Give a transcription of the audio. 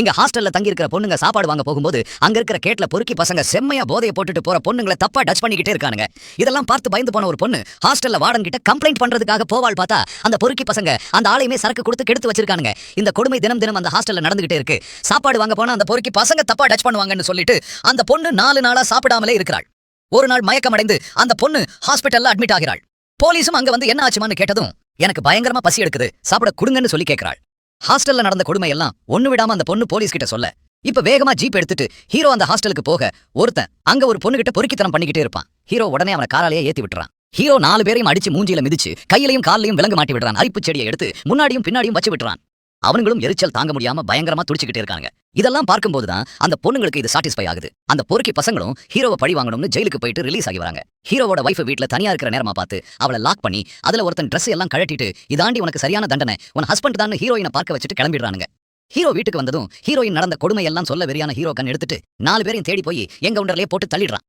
இங்க ஹாஸ்டல்ல தங்கி இருக்கிற பொண்ணுங்க சாப்பாடு வாங்க போகும்போது அங்க இருக்கிற கேட்ல பொறுக்கி பசங்க செம்மையா போதைய போட்டுட்டு போற பொண்ணுங்களை தப்பா டச் பண்ணிக்கிட்டே இருக்கானுங்க. இதெல்லாம் பார்த்து பயந்து போன ஒரு பொண்ணு ஹாஸ்டல்ல வார்டன் கிட்ட கம்ப்ளைண்ட் பண்றதுக்காக போவாள் பார்த்தா அந்த பொறுக்கி பசங்க அந்த ஆளையுமே சரக்கு கொடுத்து கெடுத்து வச்சிருக்கானுங்க. இந்த கொடுமை தினம் தினம் அந்த ஹாஸ்டல்ல நடந்துகிட்டே இருக்கு. சாப்பாடு வாங்க போனா அந்த பொறுக்கி பசங்க தப்பா டச் பண்ணுவாங்கன்னு சொல்லிட்டு அந்த பொண்ணு நாலு நாளா சாப்பிடாமலே இருக்கிறாள். ஒரு நாள் மயக்கமடைந்து அந்த பொண்ணு ஹாஸ்பிட்டல்ல அட்மிட் ஆகிறாள். போலீஸும் அங்க வந்து என்ன ஆச்சுமான்னு கேட்டதும் எனக்கு பயங்கரமா பசி எடுக்குது சாப்பிட கொடுங்கன்னு சொல்லி கேட்கிறாள் ஹாஸ்டல்ல நடந்த கொடுமை எல்லாம் ஒண்ணு விடாம அந்த பொண்ணு போலீஸ் கிட்ட சொல்ல. இப்ப வேகமா ஜீப் எடுத்துட்டு ஹீரோ அந்த ஹாஸ்டலுக்கு போக ஒருத்தன் அங்க ஒரு பொண்ணு கிட்ட பொறுக்கித்தனம் பண்ணிக்கிட்டே இருப்பான். ஹீரோ உடனே அவனை காலாலேயே ஏத்தி விட்டுறான். ஹீரோ நாலு பேரையும் அடிச்சு மூஞ்சில மிதிச்சு கையிலையும் காலையும் விலங்கு மாட்டி விடுறான். அரிப்பு செடியை எடுத்து முன்னாடியும் பின்னாடியும் வச்சு விட்டுறான். அவனுங்களும் எரிச்சல் தாங்க முடியாம பயங்கரமா துடிச்சுக்கிட்டே இருக்காங்க. இதெல்லாம் பார்க்கும்போது தான் அந்த பொண்ணுங்களுக்கு இது சாட்டிஸ்ஃபை ஆகுது. அந்த பொறுக்கி பசங்களும் ஹீரோவை பழி வாங்கணும்னு ஜெயிலுக்கு போயிட்டு ரிலீஸ் ஆகி வராங்க. ஹீரோவோட வைஃப் வீட்ல தனியா இருக்கிற நேரமா பார்த்து அவளை லாக் பண்ணி அதுல ஒருத்தன் ட்ரெஸ் எல்லாம் கழட்டிட்டு இதாண்டி உனக்கு சரியான தண்டனை. உன் ஹஸ்பண்ட் தான் ஹீரோயினை பார்க்க வச்சுட்டு கிளம்பிடுறானுங்க. ஹீரோ வீட்டுக்கு வந்ததும் ஹீரோயின் நடந்த கொடுமை எல்லாம் சொல்ல வெறியான ஹீரோ கண் எடுத்துட்டு நாலு பேரையும் தேடி போய் எங்க உண்டர்லயே போட்டு தள்ளிடுறான்.